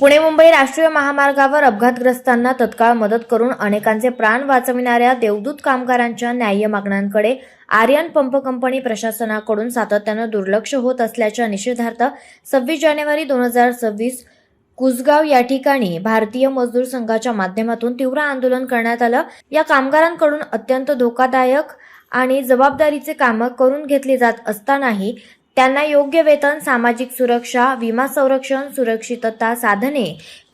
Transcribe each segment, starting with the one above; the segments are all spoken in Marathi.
पुणे मुंबई राष्ट्रीय महामार्गावर अपघातग्रस्तांना तत्काळ मदत करून अनेकांचे प्राण वाचविणाऱ्या देवदूत कामगारांच्या न्याय्य मागण्यांकडे आर्यन पंप कंपनी प्रशासनाकडून सातत्यानं दुर्लक्ष होत असल्याच्या निषेधार्थ सव्वीस जानेवारी दोन हजार सव्वीस कुसगाव या ठिकाणी भारतीय मजदूर संघाच्या माध्यमातून तीव्र आंदोलन करण्यात आलं. या कामगारांकडून अत्यंत धोकादायक आणि जबाबदारीचे कामं करून घेतली जात असतानाही त्यांना योग्य वेतन सामाजिक सुरक्षा विमा संरक्षण सुरक्षितता साधने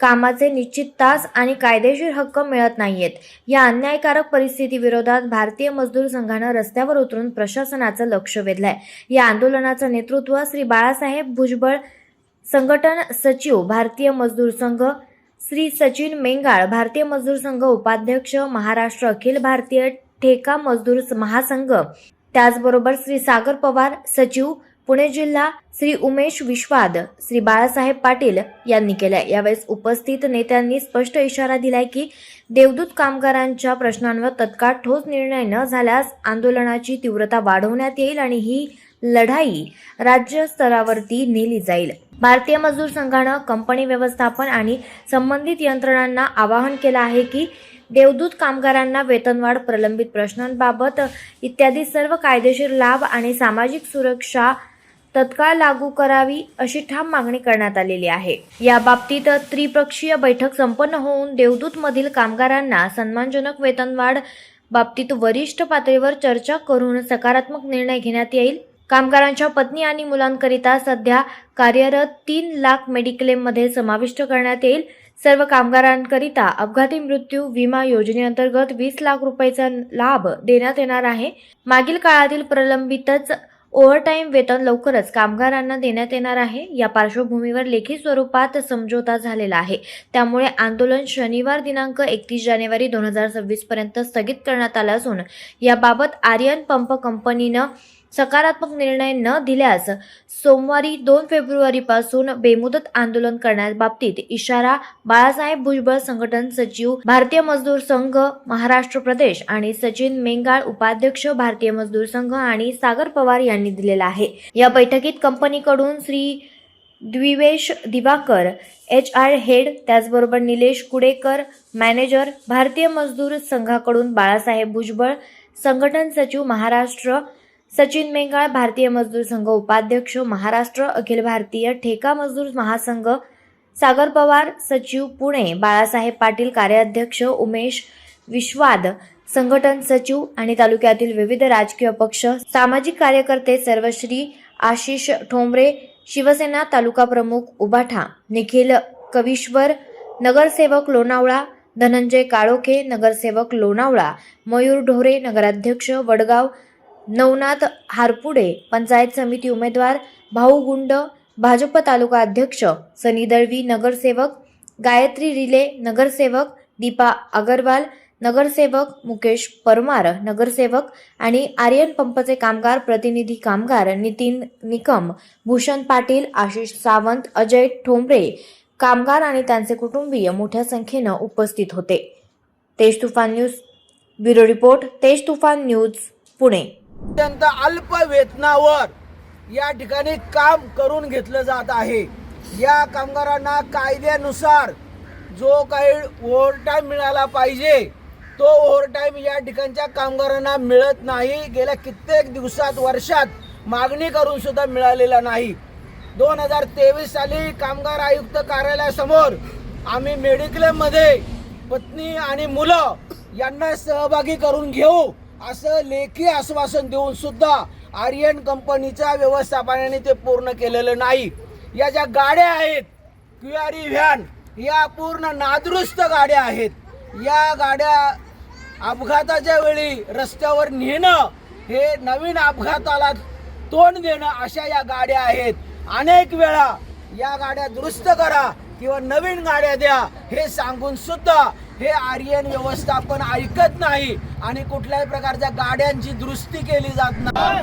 कामाचे निश्चित तास आणि कायदेशीर हक्क मिळत नाहीयेत. या अन्यायकारक परिस्थितीविरोधात भारतीय मजदूर संघानं रस्त्यावर उतरून प्रशासनाचं लक्ष वेधलंय. या आंदोलनाचं नेतृत्व श्री बाळासाहेब भुजबळ संघटन सचिव भारतीय मजदूर संघ श्री सचिन मेंगाळ भारतीय मजदूर संघ उपाध्यक्ष महाराष्ट्र अखिल भारतीय ठेका मजदूर महासंघ त्याचबरोबर श्री सागर पवार सचिव पुणे जिल्हा श्री उमेश विश्वाद श्री बाळासाहेब पाटील यांनी केल्या. यावेळेस उपस्थित नेत्यांनी स्पष्ट इशारा दिलाय की देवदूत कामगारांच्या प्रश्नांवर तत्काळ ठोस निर्णय न झाल्यास आंदोलनाची तीव्रता वाढवण्यात येईल आणि ही लढाई राज्य स्तरावरती नेली जाईल. भारतीय मजदूर संघानं कंपनी व्यवस्थापन आणि संबंधित यंत्रणांना आवाहन केलं आहे की देवदूत कामगारांना वेतनवाढ प्रलंबित प्रश्नांबाबत इत्यादी सर्व कायदेशीर लाभ आणि सामाजिक सुरक्षा तत्काळ लागू करावी अशी ठाम मागणी करण्यात आलेली आहे. या बाबतीत त्रिपक्षीय बैठक संपन्न होऊन देवदूत मधील कामगारांना सन्मानजनक वेतनवाढ बाबतीत वरिष्ठ पातळीवर चर्चा करून सकारात्मक निर्णय घेण्यात येईल. कामगारांच्या पत्नी आणि मुलांकरिता सध्या कार्यरत तीन लाख मेडिक्लेममध्ये समाविष्ट करण्यात येईल. सर्व कामगारांकरिता अपघाती मृत्यू विमा योजनेअंतर्गत वीस लाख रुपयाचा लाभ देण्यात येणार आहे. मागील काळातील प्रलंबितच ओव्हरटाईम वेतन लवकरच कामगारांना देण्यात येणार आहे. या पार्श्वभूमीवर लेखी स्वरूपात समझोता झालेला आहे. त्यामुळे आंदोलन शनिवार दिनांक एकतीस जानेवारी दोन हजार सव्वीस पर्यंत स्थगित करण्यात आलं असून याबाबत आर्यन पंप कंपनीनं सकारात्मक निर्णय न दिल्यास सोमवारी दोन फेब्रुवारीपासून बेमुदत आंदोलन करण्याबाबतीत इशारा बाळासाहेब भुजबळ संघटन सचिव भारतीय मजदूर संघ महाराष्ट्र प्रदेश आणि सचिन मेंगाळ उपाध्यक्ष भारतीय मजदूर संघ आणि सागर पवार यांनी दिलेला आहे. या बैठकीत कंपनीकडून Shri Dwivesh Diwakar H R head त्याचबरोबर निलेश कुडेकर मॅनेजर भारतीय मजदूर संघाकडून बाळासाहेब भुजबळ संघटन सचिव महाराष्ट्र सचिन मेंगाळ भारतीय मजदूर संघ उपाध्यक्ष महाराष्ट्र अखिल भारतीय ठेका मजदूर महासंघ सागर पवार सचिव पुणे बाळासाहेब पाटील कार्याध्यक्ष उमेश विश्वाद संघटन सचिव आणि तालुक्यातील विविध राजकीय पक्ष सामाजिक कार्यकर्ते सर्वश्री आशिष ठोंबरे शिवसेना तालुका प्रमुख उबाठा निखिल कविश्वर नगरसेवक लोणावळा धनंजय काळोखे नगरसेवक लोणावळा मयूर ढोरे नगराध्यक्ष वडगाव नवनाथ हारपुडे पंचायत समिती उमेदवार भाऊ गुंड भाजप तालुका अध्यक्ष सनी दळवी नगरसेवक गायत्री रिले नगरसेवक दीपा अगरवाल नगरसेवक मुकेश परमार नगरसेवक आणि आर्यन पंपचे कामगार प्रतिनिधी कामगार नितीन निकम भूषण पाटील आशिष सावंत अजय ठोंबरे कामगार आणि त्यांचे कुटुंबीय मोठ्या संख्येनं उपस्थित होते. तेज तुफान न्यूज ब्युरो रिपोर्ट तेज तुफान न्यूज पुणे. अत्यंत अल्प वेतनावर या ठिकाणी काम करून घेतलं जात आहे. या कामगारांना कायद्यानुसार जो काही ओव्हरटाईम मिळाला पाहिजे तो ओव्हरटाईम या ठिकाणच्या कामगारांना मिळत नाही. गेल्या कित्येक दिवसात वर्षात मागणी करून सुद्धा मिळालेला नाही. दोन हजार तेवीस साली कामगार आयुक्त कार्यालयासमोर आम्ही मेडिक्लेममध्ये पत्नी आणि मुलं यांना सहभागी करून घेऊ. असं लेखी आश्वासन देऊन सुद्धा आर्यन कंपनीच्या व्यवस्थापनाने ते पूर्ण केलेलं नाही. या ज्या गाड्या आहेत क्युआरी व्हॅन या पूर्ण नादुरुस्त गाड्या आहेत. या गाड्या अपघाताच्या वेळी रस्त्यावर नेणं हे नवीन अपघाताला तोंड देणं अशा या गाड्या आहेत. अनेक वेळा या गाड्या दुरुस्त करा किंवा नवीन गाड्या द्या हे सांगून सुद्धा हे आर्यन व्यवस्थापन ऐकत नाही आणि कुठल्याही प्रकारच्या गाड्यांची दुरुस्ती केली जात नाही.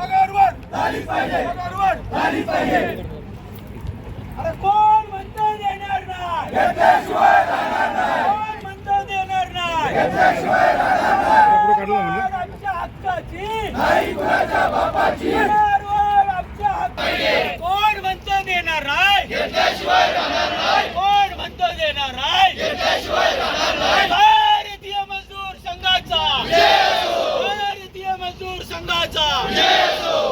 पाहिजे. पगारवाढ झाली पाहिजे. अरे कोण म्हणतो देणार नाही? घेतल्याशिवाय राहणार नाही. कोण म्हणतो देणार नाही? घेतल्याशिवाय राहणार नाही आमच्या हक्काची. नाही कुणाच्या बापाची. आमच्या हक्काची. कोण म्हणतो देणार नाही घेतल्याशिवाय राहणार नाही कोण म्हणतो देणार नाही घेतल्याशिवाय राहणार नाही भारतीय मजदूर संघाचा भारतीय मजदूर संघाचा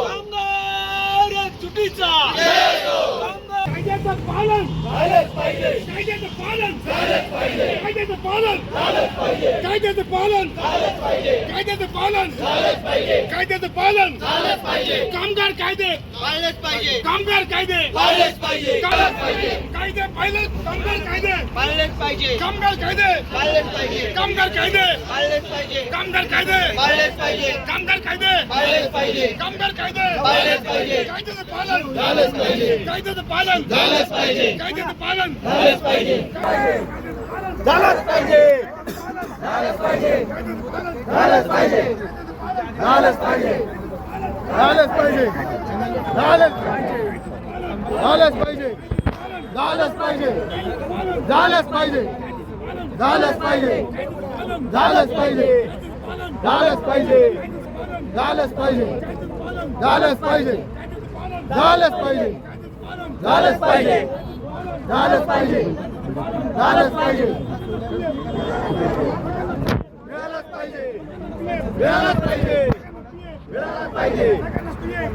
कामगार एकजुटीचा कामगार कायद्याचं पालन. झालंच पाहिजे. कायद्याचं पालन. झालंच पाहिजे. कायद्याचं पालन. झालंच पाहिजे. कायद्याचं पालन. झालंच पाहिजे. कायद्याचं पालन. झालंच पाहिजे. कायद्याचं पालन. झालंच पाहिजे. कामगार कायदे. पाळलेच पाहिजे. कामगार कायदे. पाळलेच पाहिजे. कायदे. पाळलेच पाहिजे कामगार कायदे पाळलेच पाहिजे कामगार कायदे पाळलेच पाहिजे कामगार कायदे पाळलेच पाहिजे कामगार कायदे पाळलेच पाहिजे कामगार कायदे पाळलेच पाहिजे कायद्याचं पालन झालंच पाहिजे कायद्याचं पालन झालंच पाहिजे कायद्याचं पालन झालंच पाहिजे झालंच पाहिजे झालंच पाहिजे झालंच पाहिजे झालंच पाहिजे झालंच पाहिजे झालंच पाहिजे झालंच पाहिजे झालंच पाहिजे झालंच पाहिजे झालंच पाहिजे झालंच पाहिजे झालंच पाहिजे झालंच पाहिजे झालंच पाहिजे झालंच पाहिजे झालंच पाहिजे झालंच पाहिजे झालंच पाहिजे मिळालंच पाहिजे मिळालंच पाहिजे मिळालंच पाहिजे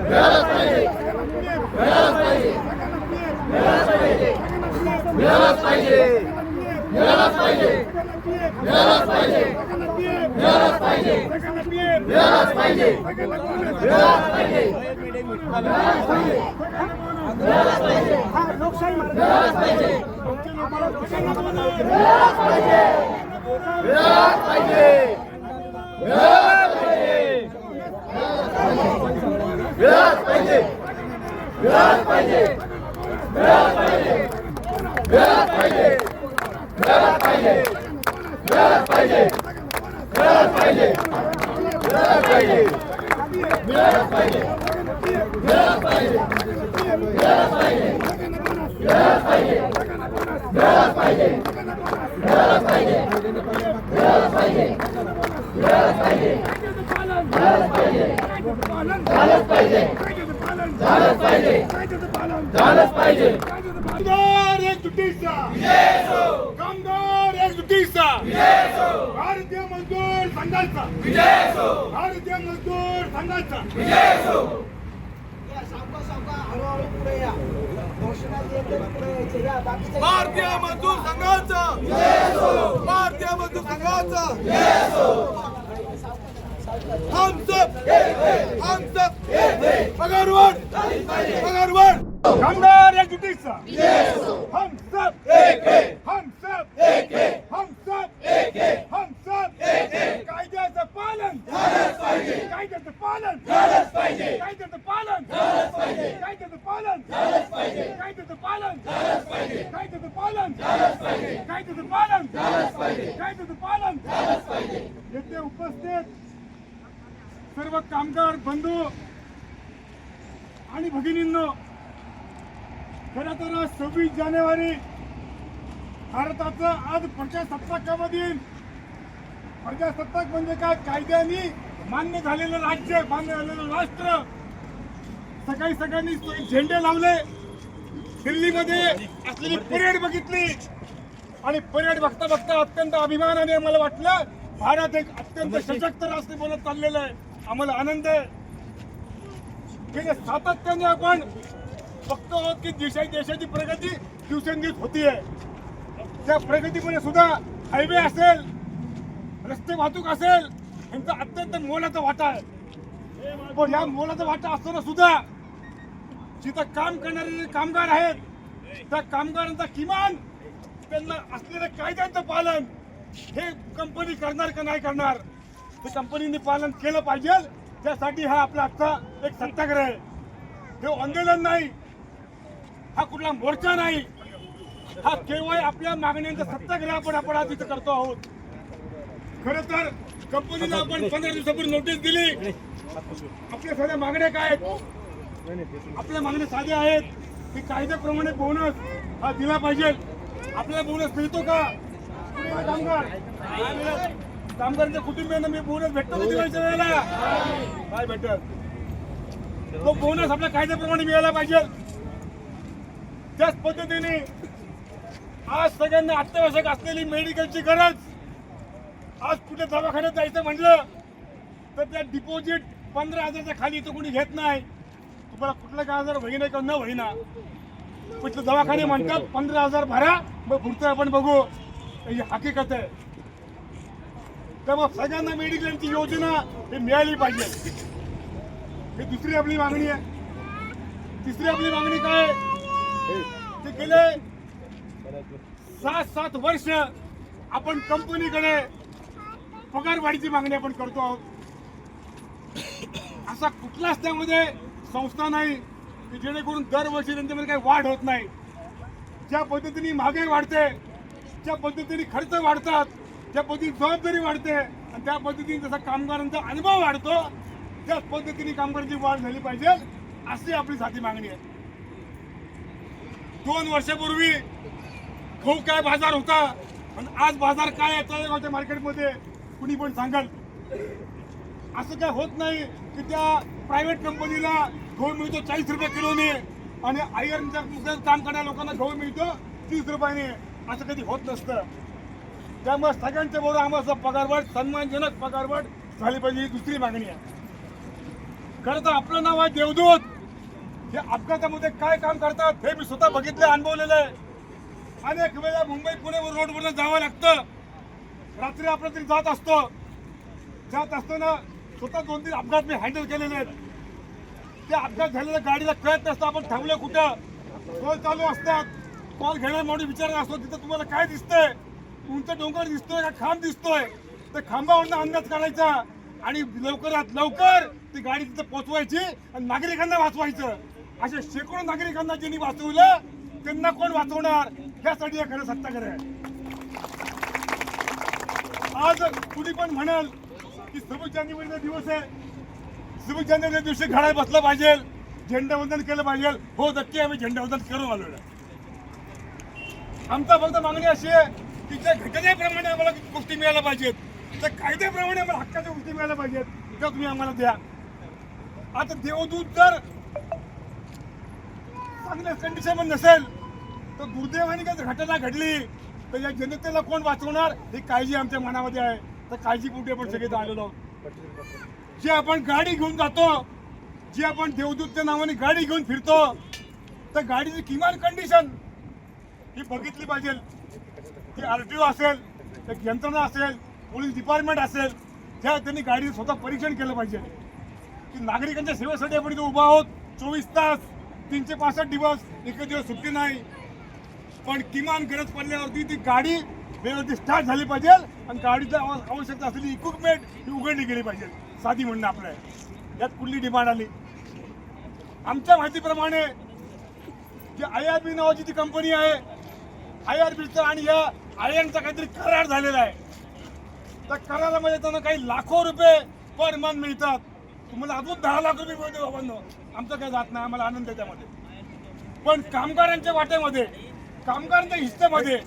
मिळालंच पाहिजे मिळालंच पाहिजे मिळालाच पाहिजे मिळालाच पाहिजे मिळालाच पाहिजे मिळालाच पाहिजे मिळालाच पाहिजे मिळालाच पाहिजे मिळालाच पाहिजे मिळालंच पाहिजे पाहिजे पाहिजे पाहिजे पाहिजे पाहिजे पाहिजे पाहिजे पाहिजे झालंच पाहिजे पाहिजे. कामगार एकजुटीचा कामगार एकजुटीचा भारतीय मजदूर संघाचा. भारतीय मजदूर संघाचा. भारतीय मजदूर संघाचा. भारतीय मजदूर संघाचा. हम सब हम सब पगारवाढ पगारवाढ कामगार एकजुटीचा हम सब हम सब हम सब हम सब जानेवारी भारताचं आज प्रजासत्ताकामधील प्रजासत्ताक म्हणजे काय? कायद्याने मान्य झालेलं राज्य मान्य झालेलं राष्ट्र. सकाळी सगळ्यांनी झेंडे लावले. दिल्लीमध्ये असलेली परेड बघितली. आणि परेड बघता बघता अत्यंत अभिमानाने मला वाटलं भारत एक अत्यंत सशक्त राष्ट्र बनत चाललेलं आहे. आम्हाला आनंद आहे. सातत्याने आपण बघतो आहोत की देशा देशाची प्रगती दिवसेंदिवस आहे त्या प्रगतीमध्ये सुद्धा हायवे असेल रस्ते वाहतूक असेल यांचा अत्यंत मोलाचा वाटा आहे. पण या मोलाचा वाटा असताना सुद्धा जिथं काम करणारे जे कामगार आहेत त्या कामगारांचा किमान त्यांना असलेल्या कायद्यांचं पालन हे कंपनी करणार का नाही करणार ते कंपनीने पालन केलं पाहिजे. त्यासाठी हा आपला आजचा एक सत्याग्रह आहे. हे आंदोलन नाही हा कुठला मोर्चा नाही. हा केवळ आपल्या मागण्यांचा सत्याग्रह आपण आपण आज इथं करतो आहोत. खर तर कंपनीला आपण पंधरा दिवसापूर्वी नोटीस दिली. आपल्या सगळ्या मागण्या काय आहेत? आपल्या मागण्या साध्या आहेत. की कायद्याप्रमाणे बोनस हा दिला पाहिजे. आपल्याला बोनस मिळतो का? कामगार. कामगारांच्या कुटुंबियांना मी बोनस भेटतो का दिवाळीच्या वेळेला? काय भेटत तो बोनस आपल्या कायद्याप्रमाणे मिळाला पाहिजे. त्याच पद्धतीने आज सगळ्यांना अत्यावश्यक असलेली मेडिकलची गरज. आज कुठे दवाखान्यात जायचं म्हटलं तर त्या डिपॉझिट पंधरा हजारच्या खाली इथं कोणी घेत नाही. तुम्हाला कुठलं काय आजार होईना किंवा न होईना. कुठले दवाखाने म्हणतात पंधरा हजार भरा मग पुढचं आपण बघू. ही हकीकत आहे. त्यामुळे सगळ्यांना मेडिक्लेमची योजना हे मिळाली पाहिजे. ही दुसरी आपली मागणी आहे. तिसरी आपली मागणी काय? ते गेले सात सात वर्ष आपण कंपनीकडे पगार वाढीची मागणी आपण करतो आहोत. असा कुठलाच त्यामध्ये संस्था नाही की जेणेकरून दरवर्षी त्यांच्यामध्ये काही वाढ होत नाही. ज्या पद्धतीने महागाई वाढते ज्या पद्धतीने खर्च वाढतात ज्या पद्धतीने जबाबदारी वाढते आणि त्या पद्धतीने जसा कामगारांचा अनुभव वाढतो त्याच पद्धतीने कामगारांची वाढ झाली पाहिजे अशी आपली साधी मागणी आहे. दोन वर्षापूर्वी खूप काय बाजार होता? आणि आज बाजार काय आहे मार्केटमध्ये कुणी पण सांगाल. असं काय होत नाही की त्या प्रायव्हेट कंपनीला गहू मिळतो चाळीस रुपये किलोने आणि आयर्नच्या दुसऱ्या काम करणाऱ्या लोकांना गहू मिळतो तीस रुपयाने. असं कधी होत नसतं. त्यामुळे सगळ्यांच्या बरोबर आम्हाला पगारवाढ सन्मानजनक पगारवाढ झाली पाहिजे ही दुसरी मागणी आहे. खरं तर आपलं नाव आहे देवदूत. हे अपघातामध्ये काय काम करतात हे मी स्वतः बघितलं अनुभवलेलं आहे. अनेक वेळा मुंबई पुणे रोडवरनं जावं लागतं. रात्री आपण तरी जात असतो. जात असताना स्वतः दोन तीन अपघात मी हँडल केलेले आहेत. त्या अपघात झालेल्या गाडीला कळत नसतं आपण थांबलो कुठं. कॉल चालू असतात. कॉल घेणार म्हणून विचारत असतो तिथं तुम्हाला काय दिसतंय? उंच डोंगर दिसतोय का खांब दिसतोय? तर खांबावरनं अंदाज काढायचा आणि लवकरात लवकर ती गाडी तिथं पोचवायची आणि नागरिकांना वाचवायचं. अशा शेकडो नागरिकांना ज्यांनी वाचवलं त्यांना कोण वाचवणार? यासाठी हे खरं सत्याग्रह आहे. आज कुणी पण म्हणाल की सव्वीस जानेवारीचा दिवस आहे. सव्वीस जानेवारीच्या दिवशी घड्याळ बसला पाहिजे. झेंडावंदन केलं पाहिजे. हो नक्की आम्ही झेंडावंदन करून आलो आमचा फक्त मागणी अशी आहे की त्या घटनेप्रमाणे आम्हाला गोष्टी मिळायला पाहिजेत त्या कायद्याप्रमाणे आम्हाला हक्काच्या गोष्टी मिळायला पाहिजेत त्या तुम्ही आम्हाला द्या. आता देवदूत जर चांगल्या कंडिशनमध्ये नसेल तर दुर्दैवाने काही घटना घडली. तर या जनतेला कोण वाचवणार? ही काळजी आमच्या मनामध्ये आहे. तर काळजीपोटी आपण सगळे आलेलो जे जी आपण गाडी घेऊन जातो जी आपण देवदूतच्या नावाने गाडी घेऊन फिरतो तर गाडीची किमान कंडिशन ही बघितली पाहिजे. ती आर टी ओ असेल एक यंत्रणा असेल पोलीस डिपार्टमेंट असेल त्या त्यांनी गाडीचं स्वतः परीक्षण केलं पाहिजे. की नागरिकांच्या सेवेसाठी आपण इथे उभा आहोत. चोवीस तास तीनशे पासष्ट दिवस एक दिवस सुट्टी नाही. पण किमान गरज पडल्यावरती ती गाडी वेळेवरती स्टार्ट झाली पाहिजे आणि गाडीचा आवश्यकता असलेली इक्विपमेंट ही उघडली गेली पाहिजे. साधी म्हणणं आपलं आहे. यात कुठली डिमांड आली? आमच्या माहितीप्रमाणे जी आय आर बी नावाची ती कंपनी आहे आय आर बीचा आणि या आयनचा काहीतरी करार झालेला आहे. त्या करारामध्ये त्यांना काही लाखो रुपये पर मन मिळतात. तुम्हाला अजून दहा लाख रुपये मिळते बाबांनो. आमचं काही जात नाही आम्हाला आनंद आहे त्यामध्ये. पण कामगारांच्या वाट्यामध्ये कामगारांच्या हिस्सेमध्ये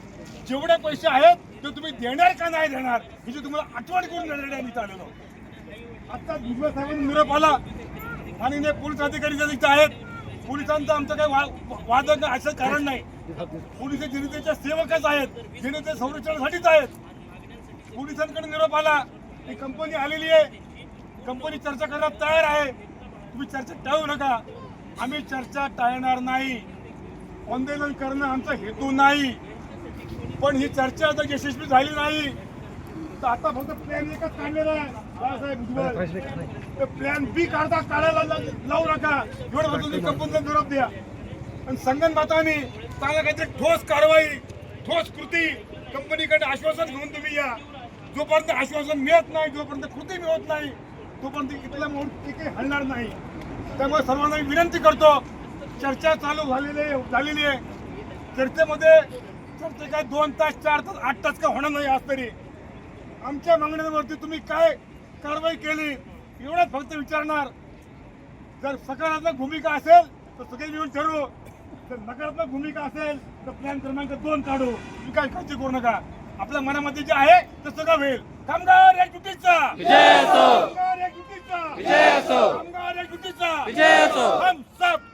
जेवढे पैसे आहेत ते तुम्ही देणार का नाही देणार ह्याची तुम्हाला आठवण करून देण्यासाठी आम्ही इथं आलेलो. आहोत. आता भुजबळ साहेबांनी निरोप आला. आणि पोलीस अधिकारी जे आहेत. पोलिसांचं आमचं काही वा- वाद असं कारण नाही. पोलीस जनतेच्या सेवकच आहेत. जनते संरक्षणासाठीच आहेत. पोलिसांकडे निरोप आला. ही कंपनी आलेली आहे. कंपनी चर्चा करण्यात तयार आहे. तुम्ही चर्चा टाळू नका. आम्ही चर्चा टाळणार नाही. आंदोलन करणं आमचा हेतू नाही. पण ही चर्चा जर यशस्वी झाली नाही. तर आता फक्त प्लॅन एकच काढलेला आहे बाळासाहेब भुजबळ प्लॅन बी काढता काढायला लावू नका. एवढं तुम्ही कंपनीचा निरोप द्या. आणि संगनमताने चांगला काहीतरी ठोस कारवाई ठोस कृती कंपनीकडे आश्वासन घेऊन तुम्ही या. जोपर्यंत आश्वासन मिळत नाही जोपर्यंत कृती मिळत नाही तोपर्यंत इथल्या काही हलणार नाही. त्यामुळे सर्वांना मी विनंती करतो चर्चा चालू झालेली आहे झालेली आहे चर्चेमध्ये चर्चे काय दोन तास चार तास आठ तास का होणार नाही आज तरी. आमच्या मागण्यांवरती तुम्ही काय कारवाई केली एवढंच फक्त विचारणार. जर सकारात्मक भूमिका असेल तर सगळे मिळून ठरवू. जर नकारात्मक भूमिका असेल तर प्लॅन क्रमांक दोन काढू. तुम्ही काय काळजी करू नका. आपल्या मनामध्ये जे आहे ते सगळं होईल. कामगार एकजुटीचा कामगार एकजुटीचा कामगार एकजुटीचा हम सब